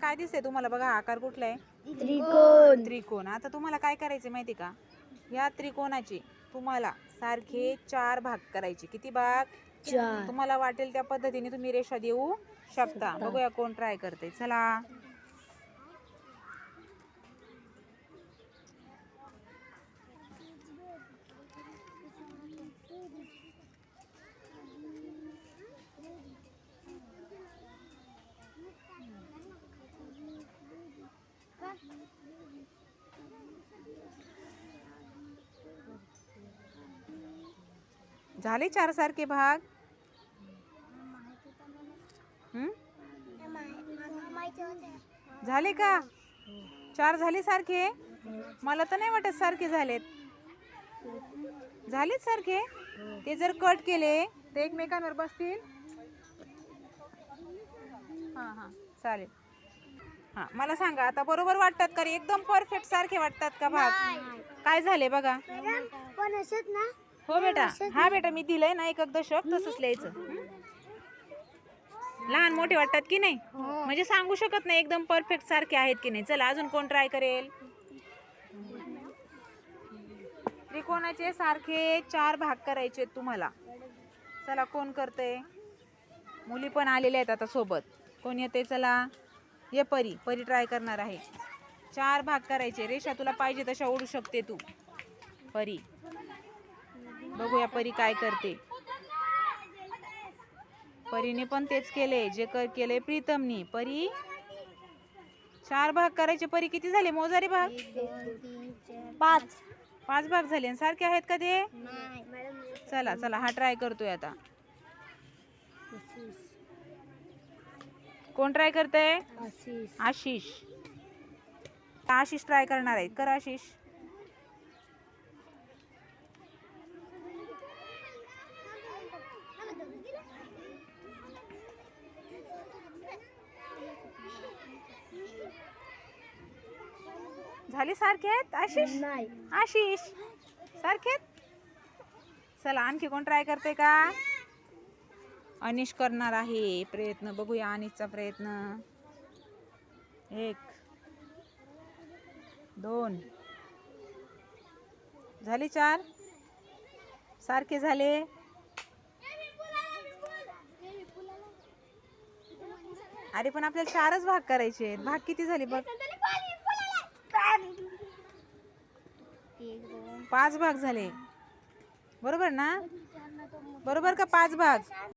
काय दिसतंय तुम्हाला? बघा आकार कुठला आहे? त्रिकोण. त्रिकोण. आता तुम्हाला काय करायचे माहिती का? या त्रिकोणाचे तुम्हाला सारखे चार भाग करायचे. किती भाग? चार. तुम्हाला वाटेल त्या पद्धतीने तुम्ही रेषा देऊ शकता. बघूया कोण ट्राय करते चला. झाले चार सारखे भाग? झाले का? चार झाले सारखे? मला तर नाही वाटत सारखे झालेत. झालेत सारखे? ते जर कट केले ते एकमेकांवर बसतील? हां हां चालेल. हां मला सांगा आता बरोबर वाटतात का रे? एकदम परफेक्ट सारखे वाटतात का भाग? काय झाले बघा? पण असत ना हो बेटा. हा बेटा मी दिलंय ना एक दशक तसंच लिहायचं. हं? लहान मोठे वाटतात की नाही? म्हणजे सांगू शकत नाही एकदम परफेक्ट सारखे आहेत की नाही. चला अजून कोण ट्राय करेल? त्रिकोणाचे सारखे चार भाग करायचे तुम्हाला. चला कोण करते मुली पण आलेल्या आहेत आता सोबत. कोण येते चला ये परी. परी ट्राय करणार आहे. चार भाग करायचे. रेषा तुला पाहिजे तशा ओढू शकते तू. परी. बघूया परी काय करते. परीने पण तेच केले जे कर केले प्रीतमनी. परी? चार भाग करायचे. परी किती झाले? मोजारे भाग? पाच. पाच भाग झाले. सारखे आहेत का ते? चला चला हा ट्राय करतोय आता. कोण ट्राय करतंय? आशिष. आशिष. ट्राय करणार आहे कर आशिष. झाले सारखे आहेत आशिष? नाही. आशिष सारखे? चला आणखी कोण ट्राय करते का? अनिश करणार आहे. प्रयत्न बघूया अनिशचा प्रयत्न. एक दोन. झाले चार? सारखे झाले. अरे पण आपल्याला चारच भाग करायचे आहेत. भाग किती झाले बघ. पाच भाग झाले. बरोबर ना? बरोबर का पाच भाग?